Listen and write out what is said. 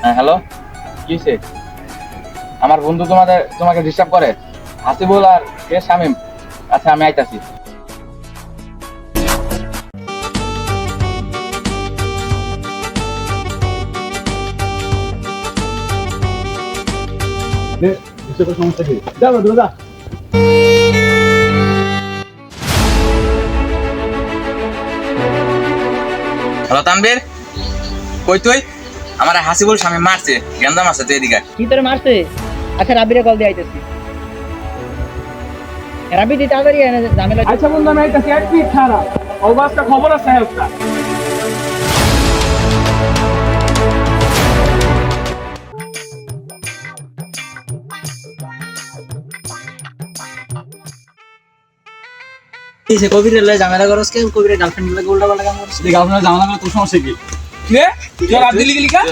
হ্যাঁ হ্যালো। কি হয়েছে আমার বন্ধু তোমাদের, তোমাকে ডিস্টার্ব করে। হাসিবুল আর কে শামিম? আচ্ছা আমি আইতাছি। সমস্যা কি? যাব দাদা হ্যালো তানবীর কই তুই? আমার হাসিবুল স্বামী মারছে গেন্দাম আছে তুই এদিকে কি তোরে মারছে। আচ্ছা রাবিরে কল দিয়ে আইতেছি। রাবি দি তাড়াতাড়ি এনে ঝামেলা আচ্ছা বন্ধু আমি আইতাছি। এক পিট খারাপ? অবস্থা খবর আছে একটা। সে কবিরের লাই ঝামেলা করস কে কবিরের গার্লফ্রেন্ড লাগে উল্টা পাল্টা কাম করছ গার্লফ্রেন্ড জানা তোর সমস্যা কি? রে তুই রাত দিলি গেলি কা